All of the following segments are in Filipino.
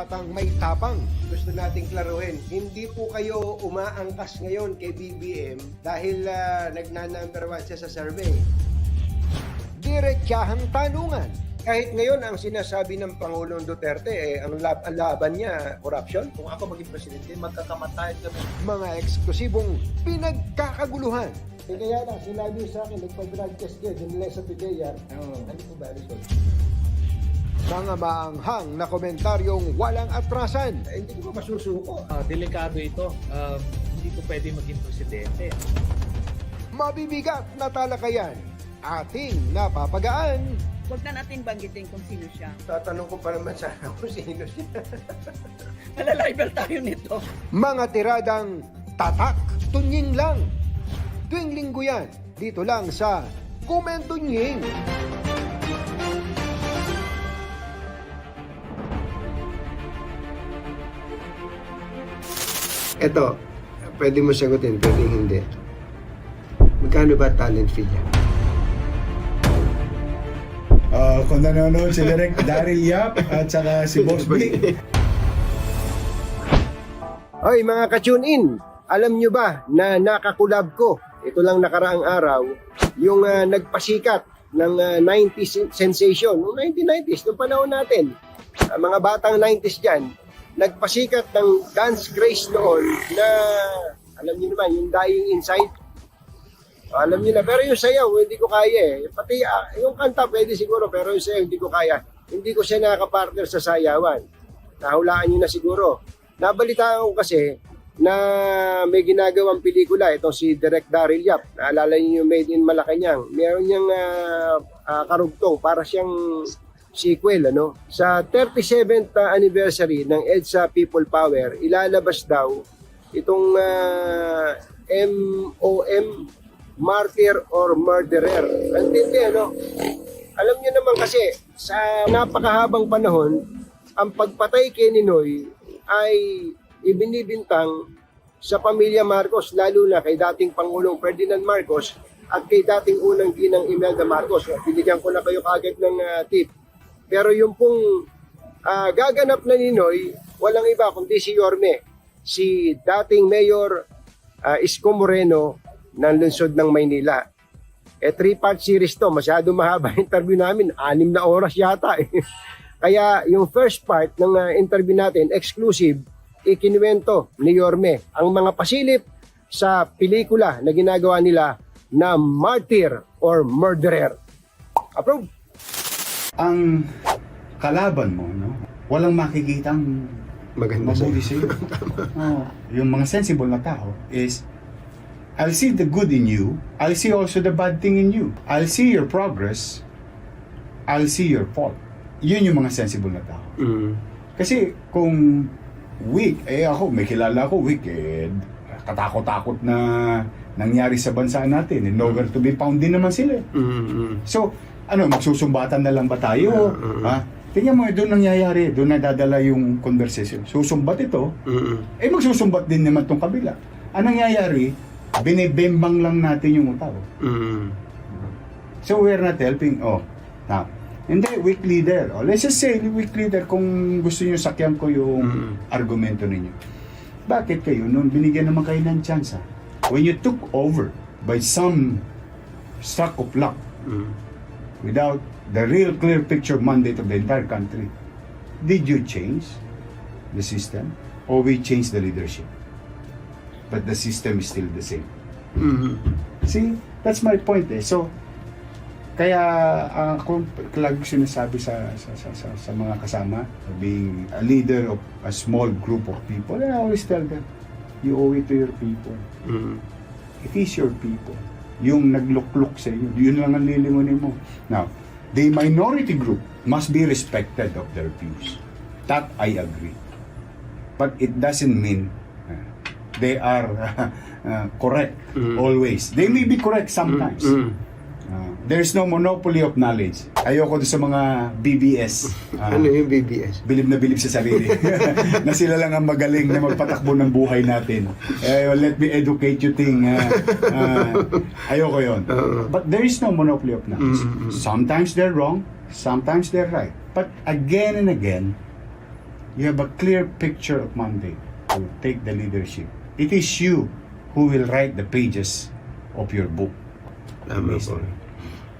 batang may tapang. Gusto nating klaruhin, hindi po kayo umaangkas ngayon kay BBM dahil ah, nagna-number one siya sa survey. Diretsahang tanungan. Kahit ngayon ang sinasabi ng Pangulong Duterte, eh, ang, lab- ang laban niya, corruption, Kung ako maging presidente, magkakamatayan kami. mga eksklusibong pinagkakaguluhan. Eh, kaya lang, sinabi sa akin, nagpa-drug test kayo, dinala sa PDEA, ano po ba result? Mga maanghang na komentaryong walang atrasan. Eh, hindi ko masusuko. Ah, delikado ito. Ah, hindi ko pwede maging presidente. Mabibigat na talakayan. Ating napapagaan. Huwag na natin banggitin kung sino siya. Tatanong ko pa naman sana kung sino siya. Malalibel tayo nito. Mga tiradang tatak, tunying lang. Tuwing linggo yan, dito lang sa Kumentunying. Ito, pwede mo sagutin, pwede hindi. Magkano ba talent fee niya? Ah, kung nanonood si Direk Daryl Yap at saka si Boss B. Hoy mga ka-tune in, alam nyo ba na nakakulab ko, ito lang nakaraang araw, yung ah, nagpasikat ng ah, 90s sensation, noong 1990s, noong panahon natin, ah, mga batang 90s dyan, nagpasikat ng dance craze noon na, alam nyo naman, yung Dying Inside, alam niyo na, pero yung sayaw, hindi ko kaya eh. Pati ah, yung kanta, pwede siguro, pero yung sayaw, hindi ko kaya. Hindi ko siya nakaka-partner sa sayawan. Nahulaan niyo na siguro. Nabalitaan ko kasi na may ginagawang pelikula, itong si Direk Daryl Yap. Naalala niyo yung Made in Malacanang. Meron niyang ah, ah, karugtong para siyang sequel ano sa 37th anniversary ng EDSA People Power ilalabas daw itong ah, MOM martyr or murderer. Ang tindi, ano? Alam niyo naman kasi, sa napakahabang panahon, ang pagpatay kay Ninoy ay ibinibintang sa pamilya Marcos, lalo na kay dating Pangulong Ferdinand Marcos at kay dating unang ginang Imelda Marcos. Binigyan ko na kayo kagad ng ah, tip. Pero yung pong ah, gaganap na Ninoy, walang iba kundi si Yorme, si dating Mayor uh, Isko Moreno ng lungsod ng Maynila. Eh, three-part series to. Masyado mahaba yung interview namin. Anim na oras yata. Eh. Kaya yung first part ng uh, interview natin, exclusive, ikinuwento ni Yorme ang mga pasilip sa pelikula na ginagawa nila na martyr or murderer. Approve? Ang kalaban mo, no? Walang makikitang Maganda mabuti sa'yo. oh, yung mga sensible na tao is I'll see the good in you. I'll see also the bad thing in you. I'll see your progress. I'll see your fault. Yun yung mga sensible na tao. Mm. Kasi kung weak, eh ako, may kilala ako weak, eh, katakot-takot na nangyari sa bansa natin. And nowhere to be found din naman sila. eh. Mm. So, ano, magsusumbatan na lang ba tayo? Mm, mm. Ha? Tingnan mo, doon nangyayari, doon nadadala yung conversation. Susumbat ito, Mm. eh magsusumbat din naman tong kabila. Ang nangyayari, binibembang lang natin yung tao. Mm. So we're not helping. Oh, now, hindi, weak leader. Oh, let's just say, weak leader, kung gusto niyo sakyan ko yung Mm. argumento ninyo. Bakit kayo, nung binigyan naman kayo ng chance, ha? when you took over by some stroke of luck, Mm. Without the real clear picture mandate of the entire country, did you change the system or we change the leadership? But the system is still the same. Mm. See, that's my point eh. So, kaya uh, kung lagi sinasabi sa, sa, sa, sa, sa mga kasama, being a leader of a small group of people, I always tell them, you owe it to your people. Mm. It is your people. Yung naglukluk sa inyo, yun lang ang lilimunin mo. Now, the minority group must be respected of their views. That I agree. But it doesn't mean uh, they are uh, correct Mm. always. They may be correct sometimes. Mm. Uh, there's no monopoly of knowledge. Ayoko doon sa mga BBS. uh, Ano yung BBS? bilib na bilib sa sarili. na sila lang ang magaling na magpatakbo ng buhay natin. Eh, let me educate you thing. ah, ah, ayoko yon. But there is no monopoly of knowledge. Mm, mm, mm. Sometimes they're wrong, sometimes they're right. But again and again, you have a clear picture of Monday to take the leadership. It is you who will write the pages of your book. Tama po.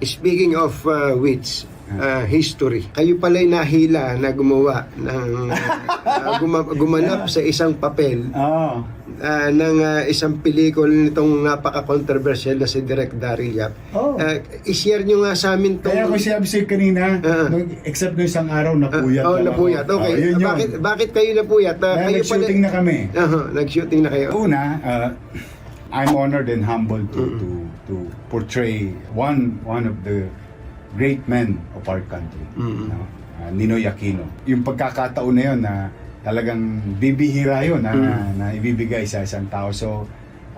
Speaking of uh, which, uh, history. Kayo pala'y nahila na gumawa ng uh, guma- gumanap sa isang papel Ah, uh, ng uh, isang pelikula nitong napaka-controversial na si Direk Daryl Yap. Oh. Uh, i-share nyo nga sa amin tong... kaya ko siya sa'yo kanina, Ah. nung- except nung isang araw, napuyat. oh, lang ako. napuyat. Okay. Oh, yun yun. bakit, bakit kayo napuyat? Uh, kayo nag-shooting na kami. Aha, nag-shooting na kayo. Una, uh, I'm honored and humbled to to to portray one one of the great men of our country, Mm-mm. no? Uh, Ninoy Aquino. Yung pagkakataon na yun na talagang bibihira yun na, na ibibigay sa isang tao. So,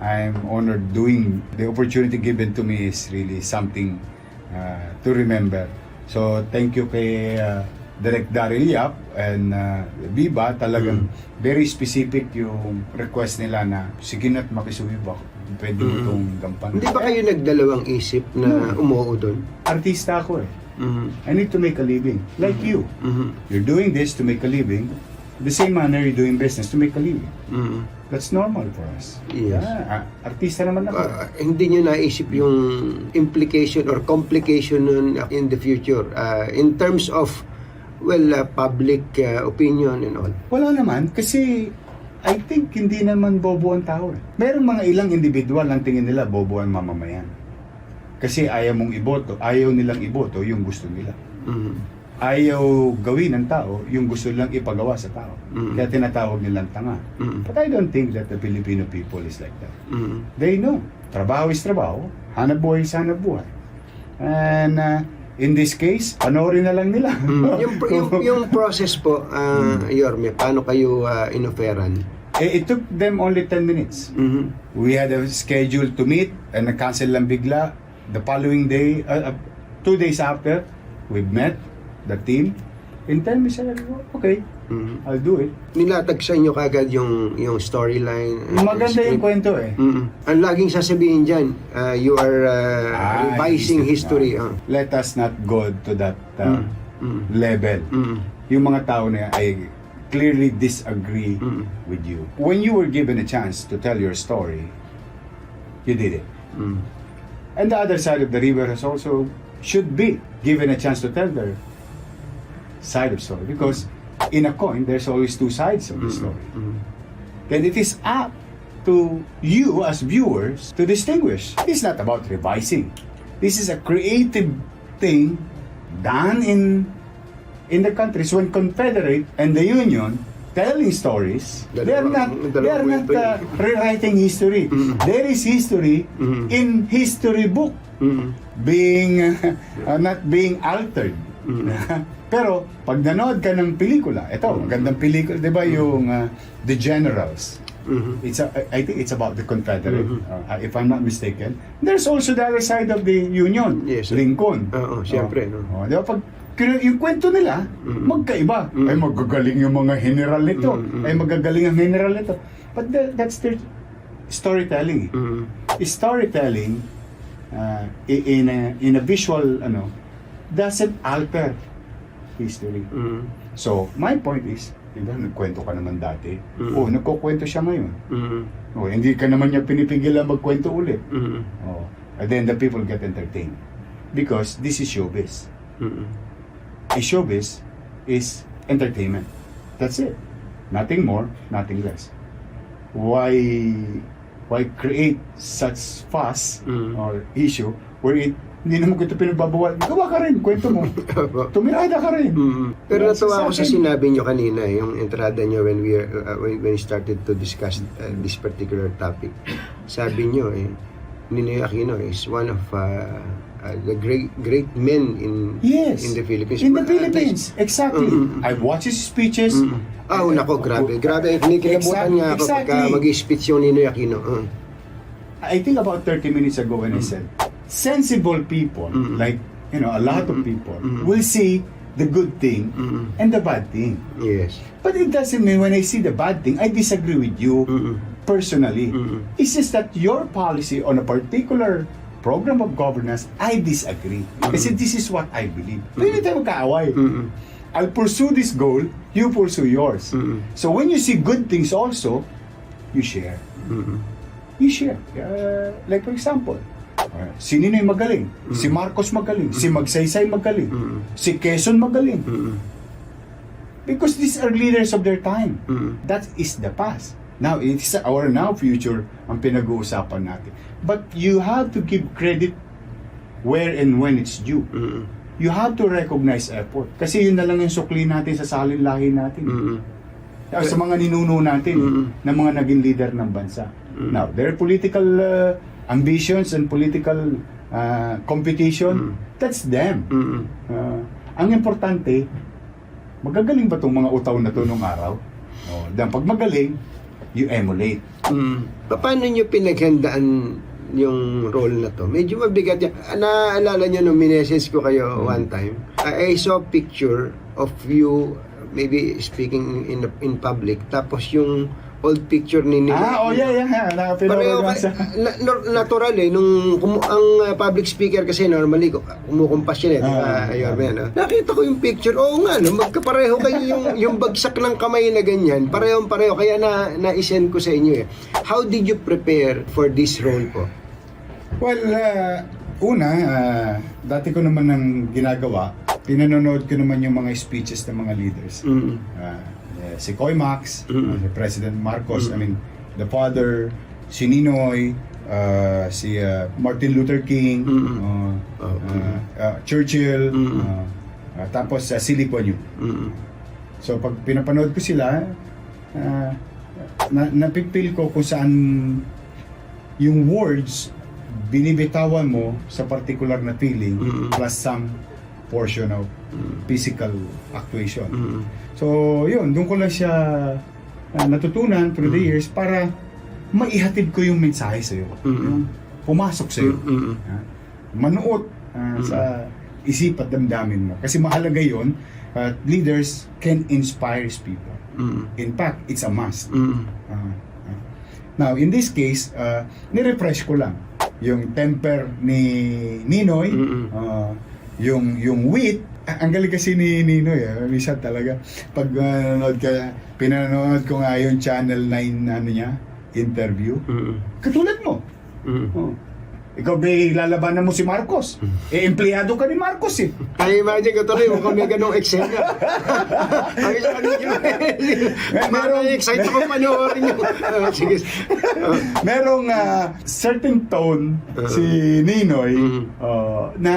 I'm honored doing the opportunity given to me is really something uh, to remember. So, thank you kay uh, Direk Daryl Yap and uh, Biba. Talagang very specific yung request nila na sige na't makisuyo ba? Pwede mo itong gampanan. Hindi ba kayo nagdalawang isip na umuo doon? Artista ako eh. Mhm. I need to make a living. Like you. Mhm. You're doing this to make a living. The same manner you're doing business to make a living. Mhm. That's normal for us. Yes. Ah, ah, artista naman ako. Ah, hindi nyo naisip yung implication or complication nun in the future uh, in terms of well uh, public uh, opinion and all Wala naman kasi I think hindi naman bobo ang tao. eh. Merong mga ilang individual ang tingin nila bobo ang mamamayan. Kasi ayaw mong iboto, ayaw nilang iboto yung gusto nila. Mhm. Ayaw gawin ng tao yung gusto nilang ipagawa sa tao. Mm. Kaya tinatawag nilang tanga. Mhm. But I don't think that the Filipino people is like that. Mhm. They know. Trabaho is trabaho. Hanap buhay is hanap buhay. And uh, in this case, panoorin na lang nila. Mhm. yung, yung, yung process po uh, Yorme paano kayo uh, inoferan Eh, it took them only 10 minutes. Mhm. We had a schedule to meet and na-cancel lang bigla. The following day, uh, uh, two days after, we met, the team. In 10 minutes, I said, okay, Mhm. I'll do it. nilatag sa inyo kagad yung yung storyline Maganda yung kwento eh. Mhm. ang laging sasabihin dyan uh, you are uh, Ah, revising history uh. Let us not go to that uh, Mm. level. Mhm. Yung mga tao na I clearly disagree Mm. with you. When you were given a chance to tell your story, you did it. Mhm. And the other side of the river has also should be given a chance to tell their side of story because in a coin there's always two sides of the story. Mhm. Then it is up to you as viewers to distinguish. It's not about revising. This is a creative thing done in in the countries when Confederate and the Union telling stories. They are not they are not uh, rewriting history. There is history Mhm. in history book Mhm. being uh, not being altered. Pero pag nanood ka ng pelikula, ito, magandang pelikula, 'di ba yung uh, The Generals? Mhm. It's a, I think it's about the Confederate, uh, if I'm not mistaken. There's also the other side of the Union, Yes. Lincoln. Oo, siyempre, no? Oh, di ba? Pag yung kwento nila, magkaiba. Ay, magagaling yung mga general nito. Mm-mm. Ay, magagaling ang general nito. But that, that's their storytelling. Mhm. Storytelling uh, in a, in a visual ano doesn't alter history. Mhm. So, my point is, di ba, nagkwento ka naman dati. Mm. Oh, nagkukwento siya ngayon. Mhm. Oh, hindi ka naman niya pinipigilan magkwento ulit. Mhm. Oh, and then the people get entertained. Because this is showbiz. Mhm. A showbiz is entertainment. That's it. Nothing more, nothing less. Why why create such fuss Mm. or issue where it hindi naman ko ito pinagbabawal. Gawa ka rin, kwento mo. Tumirada ka rin. Mhm. Pero natuwa ako sa sinabi nyo kanina, yung entrada nyo when we uh, when, when we started to discuss uh, this particular topic. Sabi nyo eh, Ninoy Aquino is one of uh, uh, the great great men in Yes. in the Philippines. In the least- Philippines. Exactly. Mm. I watch his speeches. Mm. Ah, oh, nako, grabe. Grabe, kinikilabutan Exactly, nga ako pagka exactly. mag-speech yung Ninoy Aquino. Uh. I think about 30 minutes ago when I said, sensible people, Mm. like, you know, a lot of people, Mm. will see the good thing and the bad thing. Yes. But it doesn't mean when I see the bad thing, I disagree with you personally. It's just that your policy on a particular program of governance, I disagree. Kasi this is what I believe. Pwede tayo magkaaway. I'll pursue this goal, you pursue yours. So when you see good things also, you share. You share. Uh, like for example, uh, si Ninoy magaling, si Marcos magaling, si Magsaysay magaling, Mm-mm. si Quezon magaling. Mm-mm. Because these are leaders of their time. Mm. That is the past. Now, it is our now future ang pinag-uusapan natin. But you have to give credit where and when it's due. Mm-mm. You have to recognize effort. Kasi yun na lang yung sukli natin sa salin lahi natin. Uh, Sa mga ninuno natin Mm. na mga naging leader ng bansa. Now, their political uh, ambitions and political uh, competition, that's them. Mm-mm. Uh, ang importante, magagaling ba itong mga utaw na to nung araw? Oh, dan pag magaling, you emulate. Mm. Paano nyo pinaghandaan yung role na to? Medyo mabigat yan. Naalala nyo nung minessage ko kayo one time, I, I saw picture of you maybe speaking in in public tapos yung old picture ni ni Ah, oh yeah, yeah. yeah. Na, Pareho pinawagawa ka- sa... na- na- natural eh nung kumu- ang uh, public speaker kasi normally ku- kumukumpas yun eh Ah, Yorme, no? nakita ko yung picture. Oo nga no magkapareho kayo yung yung bagsak ng kamay na ganyan. Parehong pareho. Kaya na na-send ko sa inyo eh. How did you prepare for this role po? Well, uh, una, uh, dati ko naman ng ginagawa, pinanonood ko naman yung mga speeches ng mga leaders. mm. Uh, eh, si Coy Max, Mm. uh, si President Marcos, I mean, the father, si Ninoy, uh, si uh, Martin Luther King, Mm. uh, Oh, uh, uh, Churchill, Mm. uh, uh, tapos uh, si Lee Kuan Yew. Mm. So pag pinapanood ko sila, uh, na, napipil ko kung saan yung words binibitawan mo sa particular na feeling Mm. plus some portion of physical actuation. Mm. So, yun, doon ko lang siya uh, natutunan through the Mm. years para maihatid ko yung mensahe sa'yo. Mm. Yung pumasok sa'yo. Mm. Ah, manuot ah, sa isip at damdamin mo. Kasi mahalaga yun, uh, leaders can inspire people. Mm. In fact, it's a must. Mm. Ah, ah. now, in this case, uh, nirefresh ko lang yung temper ni Ninoy, Mm-mm. ah, yung yung wit, Ah, ang galing kasi ni Ninoy, ah, minsan talaga, pag ah, nanonood ka, pinanonood ko nga yung Channel 9 na ano niya, interview, Mm. katulad mo. Mm. Oh. Ikaw ba lalabanan mo si Marcos? Eh, empleyado ka ni Marcos eh. Ay, imagine ko tuloy kung kami ganong eksena. Ay, ano yun? Parang excited ako panoorin yun. Ah, sige. Ah, Merong ah, certain tone si Ninoy Mhm. oh, na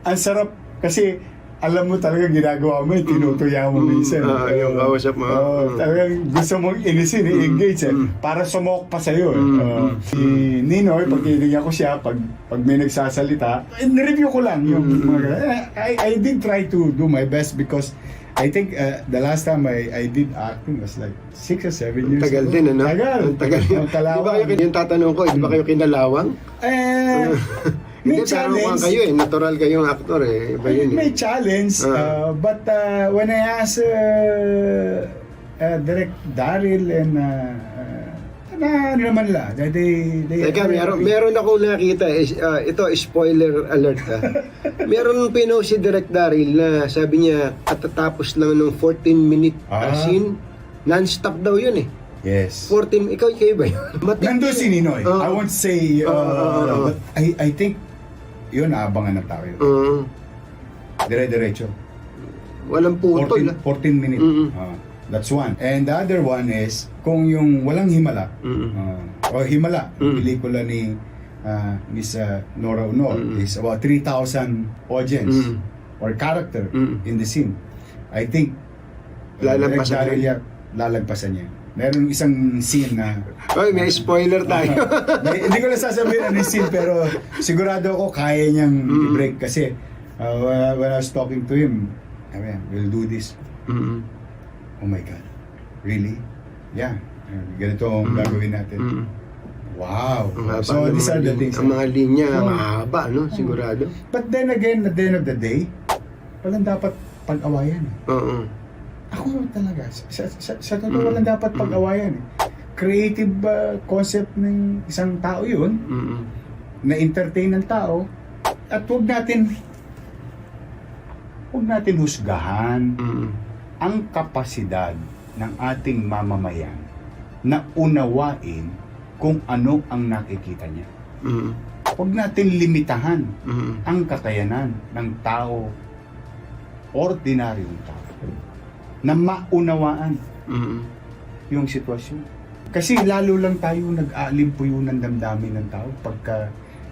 ang sarap kasi alam mo talaga ginagawa mo, eh, tinutuya mo Mhm. minsan. Ah, yung kausap mo. Oh, Mhm. talagang gusto mong inisin, i-engage eh, para sumok pa sa'yo. Eh. Oh, si Ninoy, pag tinignan ko siya, pag, pag may nagsasalita, in-review ko lang yung mga I, I did try to do my best because I think uh, the last time I, I did acting was like six or seven years Tagal ago. din, ano? Tagal. Ang tagal. Ang Di kalawang. ba kayo, yung tatanong ko, di ba kayo kinalawang? Eh, may Hindi, challenge. kayo eh. Natural kayong aktor eh. Iba yun May eh. challenge. Ah. uh, but uh, when I asked uh, uh, Direct Daryl and uh, uh, na ano naman la, they, they, Teka, meron, meron akong nakita. eh, ah, ito, spoiler alert ha. meron pinost si Direk Daryl na sabi niya katatapos lang ng 14 minute Ah. scene. Non-stop daw yun eh. Yes. 14, ikaw, kayo ba yun? Matindi. Nandun si Ninoy. Oo. I won't say, uh, Oo, oo, oo. but I, I think, yun, aabangan ng tao yun. Oo. Dire-diretso. walang putol. 14, 14 minutes. Mm-mm. Ah, that's one. And the other one is, kung yung walang himala, Mm-mm. ah, o himala, yung Mm. pelikula ni ah, Miss ah, Nora Honor Mm-mm. is about 3,000 audience Mm. or character Mm. in the scene. I think, uh, Lalagpasan niya. Lalagpasan niya. Meron isang scene na Oy, may spoiler tayo. Hindi hindi ko na sasabihin ano yung scene pero sigurado ako kaya niyang Mm. i-break kasi uh, when, I- when I was talking to him, I mean, we'll do this. Mm. Oh my God. Really? Yeah. Uh, Ganito ang Mm. gagawin natin. Mm. Wow. Ang haba So these are the things. Ang mga linya, Mm. mahaba, no? Sigurado. But then again, at the end of the day, walang dapat pag-awayan. Oo. Ako talaga, sa, sa, sa totoo Mm. walang dapat Mm. pag-awayan. eh. Creative uh, concept ng isang tao yun, Mm. na entertain ng tao, at huwag natin huwag natin husgahan Mm. ang kapasidad ng ating mamamayan na unawain kung ano ang nakikita niya. Mm. Huwag natin limitahan Mm. ang kakayanan ng tao, ordinaryong tao, na maunawaan Mm. yung sitwasyon. Kasi lalo lang tayo nag-aalimpuyo ng damdamin ng tao pagka,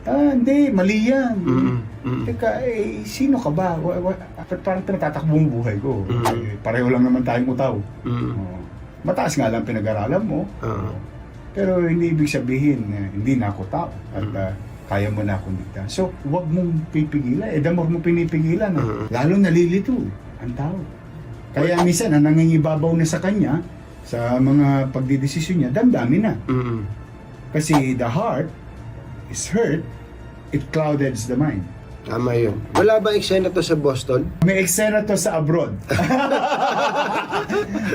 ah, hindi, mali yan. Mm. Mm. Teka, eh, sino ka ba? Wa, parang pinatatakbo ang buhay ko. Mm. Eh, pareho lang naman tayong utaw. Mm. Oh. Mataas nga lang pinag-aralan mo. Oo. Pero hindi ibig sabihin na hindi na ako tao at ah, kaya mo na akong digtaan. So, huwag mong pipigilan. Eh, the more mo pinipigilan, Mhm. lalo nalilito ang tao. Kaya minsan, ang nangingibabaw na sa kanya, sa mga pagdidesisyon niya, damdamin na. Mm. Kasi the heart is hurt, it cloudeds the mind. Tama yun. Wala ba eksena to sa Boston? May eksena to sa abroad.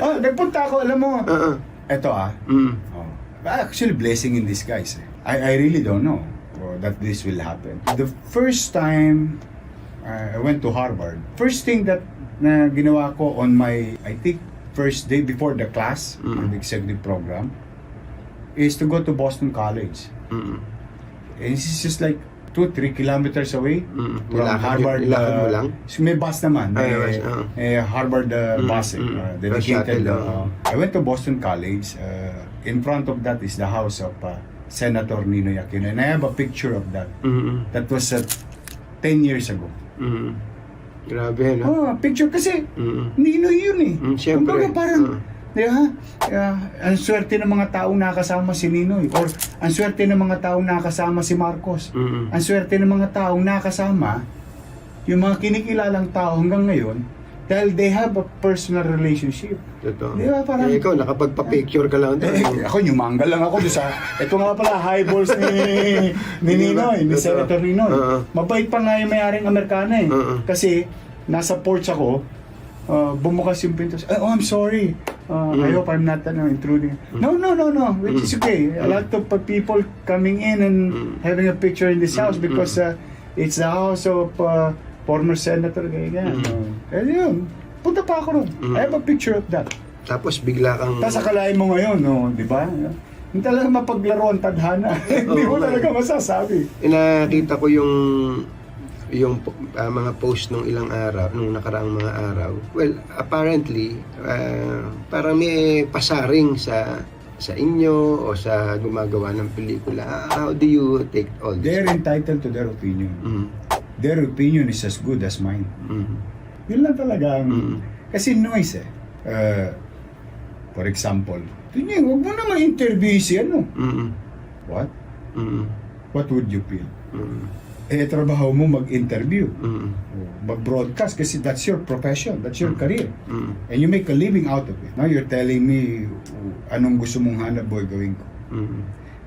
oh, nagpunta ako, alam mo, Oo. eto ah, Mm. Oh. Actually, blessing in disguise. eh. I, I really don't know oh, that this will happen. The first time uh, I went to Harvard, first thing that na ginawa ko on my, I think, first day before the class, Mm. on the executive program, is to go to Boston College. Mm. And is just like two, three kilometers away Mm. from Nilakad- Harvard. nilakad mo uh, lang? may bus naman. Ay, May, bus, oo. may Harvard uh, Mm, bus, eh, uh, dedicated. uh, I went to Boston College. Uh, in front of that is the house of uh, Senator Ninoy Aquino. And I have a picture of that. Mm. That was uh, 10 years ago. Mm. Grabe, no? Oh, picture kasi Mm. Ninoy yun eh. Mm, syempre. Kumbaga parang, Oo. di ba? Uh, ang swerte ng mga taong nakasama si Ninoy. Or ang swerte ng mga taong nakasama si Marcos. Mm. Ang swerte ng mga taong nakasama, yung mga kinikilalang tao hanggang ngayon, dahil they have a personal relationship. Totoo. Di ba, parang- Eh, ikaw, nakapagpa-picture ka lang doon. Eh, ako, nyumanggal lang ako sa... Ito nga pala, highballs ni, ni Ninoy, ni. Senator Ninoy. Oo. Mabait pa nga yung may-aring Amerikana eh. Oo. Kasi, nasa porch ako, uh, bumukas yung pinto. Oh, I'm sorry. Uh, I Mm. hope I'm not ano, intruding. No, no, no, no. Which is okay. A lot of people coming in and Mm. having a picture in this house Mm, because uh, it's the house of uh, former senator. Ganyan. Mm. Uh, eh, yun. Punta pa ako ron. Mm. I have a picture of that. Tapos bigla kang... Tapos akalain mo ngayon, no, di ba? Hindi talaga mapaglaro ang tadhana. Hindi mo Oo nga. talaga masasabi. Nakita ko yung yung ah, mga post nung ilang araw, nung nakaraang mga araw. Well, apparently, ah, parang may pasaring sa sa inyo o sa gumagawa ng pelikula. How do you take all this? They're entitled to their opinion. Mm, Their opinion is as good as mine. mm, Yun lang talaga ang... Mm. Kasi noise eh. Uh, for example, tingin, huwag mo na ma-interview si ano. mm, What? mm, What would you feel? mm, Eh, trabaho mo mag-interview. mm, Mag-broadcast kasi that's your profession. That's your Mm. career. mm, And you make a living out of it. Now you're telling me anong gusto mong hanap boy gawin ko. mm,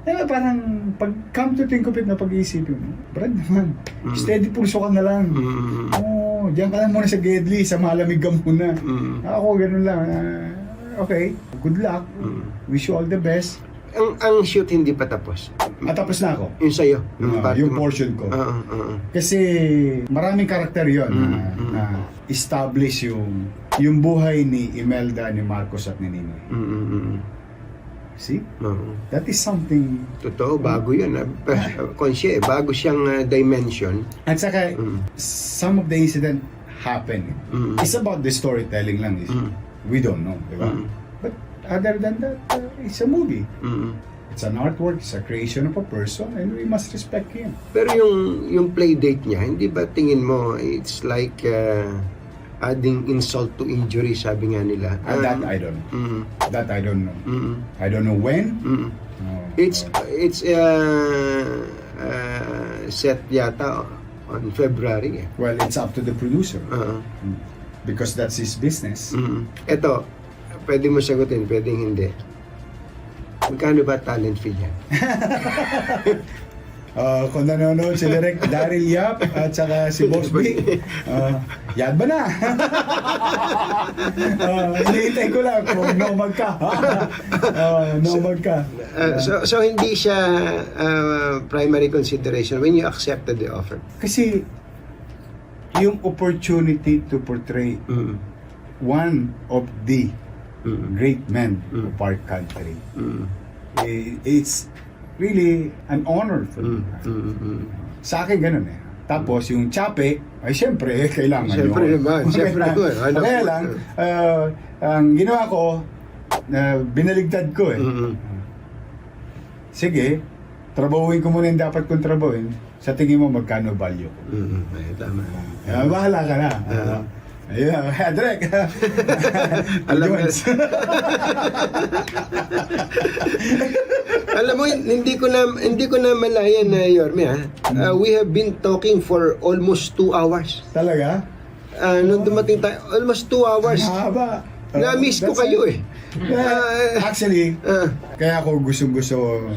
Eh, parang pag come to think of it na pag-iisipin mo, Brad naman, Mm. steady pulso ka na lang. mm, Oo, diyan ka lang muna sa Gedli, sa malamig ka muna. mm. Ako, ganun lang. ah, okay, good luck. Mm. Wish you all the best. Ang, ang shoot hindi pa tapos. At tapos na ako. Yung sa'yo. Ah, yung mo. portion ko. Oo, oo. Kasi maraming karakter yon na, Mm, mm. na establish yung yung buhay ni Imelda, ni Marcos at ni Ninoy. Mm, mm, mm. See? Oo. That is something Totoo, bago yun. ah. Conscious, eh. bago siyang ah, dimension. At saka, Mm. some of the incident happen. Mm. It's about the storytelling lang. Is, Mm. We don't know, di ba? Mm. But other than that, uh, it's a movie. Mm. It's an artwork, it's a creation of a person, and we must respect him. Pero yung yung play date niya, hindi ba tingin mo it's like ah, adding insult to injury, sabi nga nila. That Um, I don't know. mm, That I don't know. mm, I don't know when. mm. Uh, It's it's uh, uh, set yata on February. Eh. well, it's up to the producer Oo. because that's his business. Mm. Ito, pwede mo sagutin, pwedeng hindi. Magkano ba talent fee niya? Uh, kung nanonood si Direk Daryl Yap at saka si Boss B, uh, yan ba na? uh, hinihintay ko lang kung nomag ka. uh, nomag ka. Uh, so, so hindi siya uh, primary consideration when you accepted the offer. Kasi yung opportunity to portray Mm. one of the Mm. great men Mm. of our country. Mm. It's really an honor for Mm. me. Mm. Sa akin ganun eh. Tapos yung chape, ay siyempre, eh, kailangan Siyempre yun. naman, siyempre naman. Ano Kaya lang, ah, ang ginawa ko, na binaligtad ko eh. Mm. Sige, trabahuin ko muna yung dapat kong trabahuin. Sa tingin mo, magkano value ko? Mm. Ay, tama. Ah, bahala ka na. Ah. Ayun, Drek. Alam mo-. Alam mo, hindi ko na hindi ko na malayan na Yorme ha. Uh, we have been talking for almost two hours. Talaga? Uh, nung dumating tayo, almost two hours. Haba. Na-miss ko kayo it. eh. Yeah. Actually, Uh, kaya ako gustong-gusto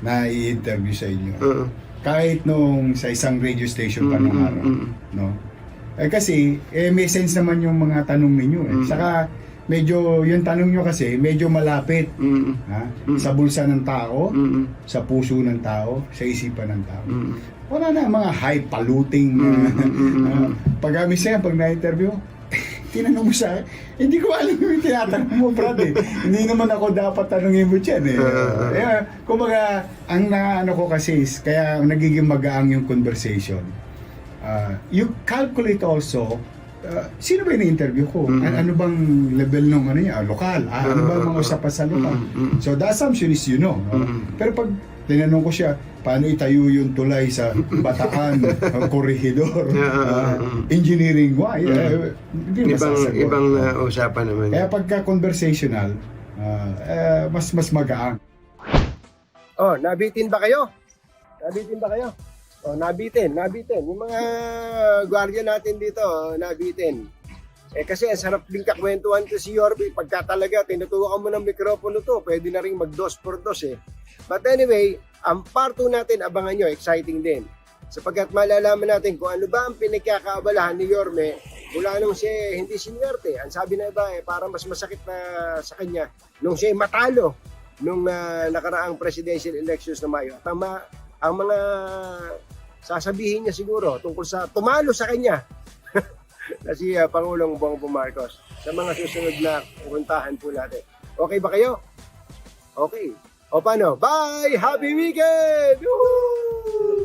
na i-interview sa inyo. uh, Kahit nung sa isang radio station pa nung Mm, araw. mm, No? Eh kasi, eh, may sense naman yung mga tanong ninyo eh. Mm. Saka, medyo, yung tanong nyo kasi, medyo malapit. mm, Ha? Mm. Sa bulsa ng tao, mm, sa puso ng tao, sa isipan ng tao. mm. Wala na mga high paluting. Mm, uh, pag uh, minsan, pag na-interview, tinanong mo akin, hindi ko alam yung tinatanong mo, Brad eh. hindi naman ako dapat tanongin mo dyan eh. Ah. Kaya, kumbaga, ang naano ko kasi is, kaya nagiging magaang yung conversation. Uh, you calculate also, uh, sino ba yung interview ko? Mm. An- ano bang level ng ano niya? Lokal? Ah, ano ba mga usapan sa lokal? Mm, mm. So the assumption is you know. no? Mm. Pero pag tinanong ko siya, paano itayo yung tulay sa Bataan, ang korehidor, Yeah, ah, mm. engineering, why? Eh, hindi Ibang, ibang uh, usapan naman. Kaya pagka conversational, ah, eh, mas mas magaang. Oh, nabitin ba kayo? Nabitin ba kayo? Oh, nabitin, nabitin. Yung mga gwardiya natin dito, nabitin. Eh kasi ang sarap din kakwentuhan to si Yorby. Pagka talaga tinutukan mo ng mikropono to, pwede na rin mag dos por dos eh. But anyway, ang part 2 natin, abangan nyo, exciting din. Sapagkat malalaman natin kung ano ba ang pinagkakaabalahan ni Yorme mula nung siya hindi sinwerte. Ang sabi na iba, eh, parang mas masakit na sa kanya nung siya matalo nung ah, nakaraang presidential elections na Mayo. At ang, ma- ang mga sasabihin niya siguro tungkol sa tumalo sa kanya na si ah, Pangulong Bongbong Marcos sa mga susunod na puntahan po natin. Okay ba kayo? Okay. O paano? Bye! Happy weekend! Woohoo!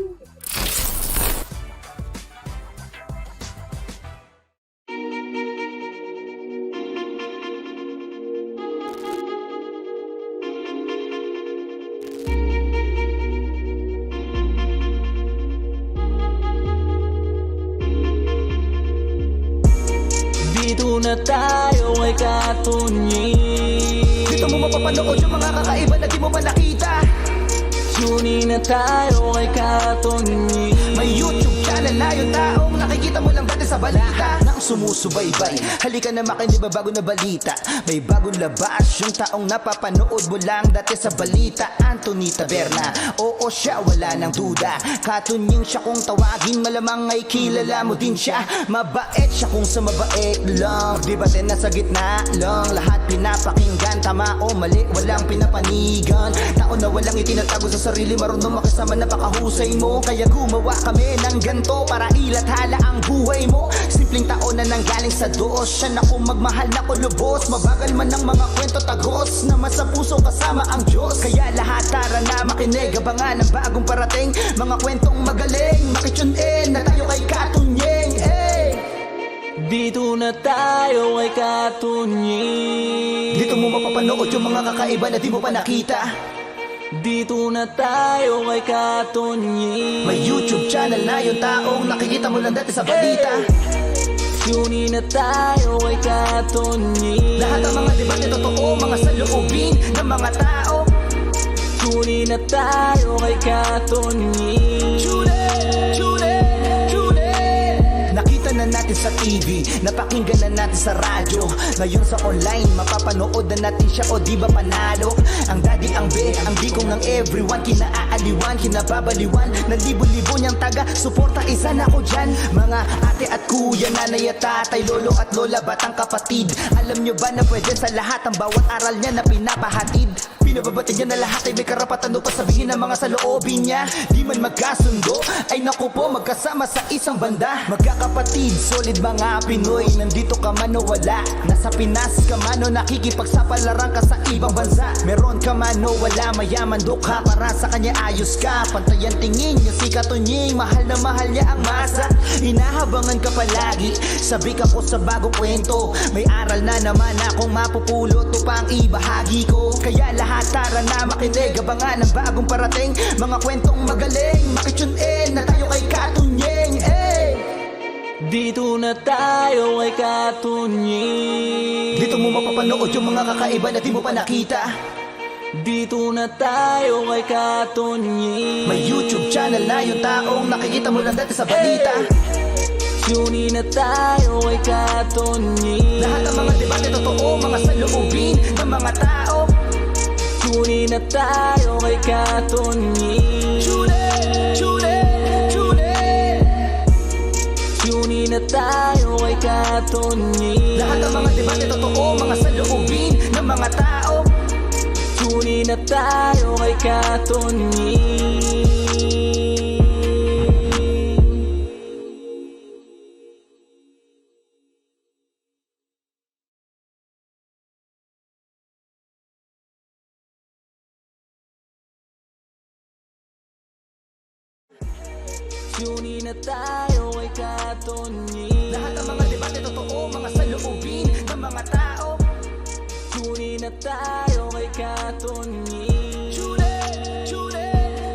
Tayo ay katunyin May YouTube channel na yung taong nakikita mo lang dati sa balita sumusubaybay, halika na makinig ba bago na balita. May bagong labas yung taong napapanood mo lang dati sa balita. Anthony Taberna, oo siya wala nang duda. Katunying siya kung tawagin malamang ay kilala mo din siya. Mabait siya kung sa mabait lang. Di ba din nasa gitna lang? Lahat pinapakinggan, tama o mali Walang pinapanigan. Tao na walang itinatago sa sarili Marunong makisama napakahusay mo. Kaya gumawa kami ng ganto Para ilathala ang buhay mo. Simpleng tao na nanggaling sa doos Siya na kung magmahal na ko lubos Mabagal man ang mga kwento tagos. Na sa puso kasama ang Diyos. Kaya lahat tara na makinig. Abangan ang bagong parating. Mga kwentong magaling Makitune in na tayo kay Katunyeng Hey! Dito na tayo ay katunyin Dito mo mapapanood yung mga kakaiba na di mo pa nakita. Dito na tayo ay katunyin May YouTube channel na yung taong nakikita mo lang dati sa balita Tunin na tayo ay katunyin Lahat ng mga debate totoo, mga saloobin ng mga tao. Tunin na tayo ay katunyin na natin sa TV Napakinggan na natin sa radyo. Ngayon sa online Mapapanood na natin siya o di ba panalo? Ang daddy ang be Ang dikong ng everyone Kinaaaliwan, kinababaliwan Ng libo-libo niyang taga Suporta isa na ko dyan. Mga ate at kuya Nanay at tatay Lolo at lola Batang kapatid Alam nyo ba na pwede sa lahat Ang bawat aral niya na pinapahatid Pinababati niya na lahat ay may karapatan upang sabihin ng mga saloobin niya. Di man magkasundo Ay naku po magkasama sa isang banda. Magkakapatid, solid mga Pinoy Nandito ka man o wala. Nasa Pinas ka man o nakikipagsapalaran ka sa ibang bansa. Meron ka man o wala Mayaman dukha para sa kanya ayos ka. Pantayan tingin niya si Katunying Mahal na mahal niya ang masa. Hinahabangan ka palagi Sabi ka ko sa bagong kwento. May aral na naman akong mapupulot Upang ibahagi ko Kaya lahat tara na makinig. Abangan ang bagong parating. Mga kwentong magaling Makitune in na tayo kay Katunying eh. Dito na tayo kay Katunying Dito mo mapapanood yung mga kakaiba na di mo pa nakita. Dito na tayo kay Katunying May YouTube channel na yung taong nakikita mo lang dati sa balita. Tunin na tayo kay Katunying Lahat ng mga debate totoo Mga saloobin ng mga tao Tunin na tayo kay Katunying Tune in, tune in, tune. In Tunin na tayo kay Katunying Lahat ng mga debate totoo Mga saloobin ng mga tao. Tunin na tayo kay Katunying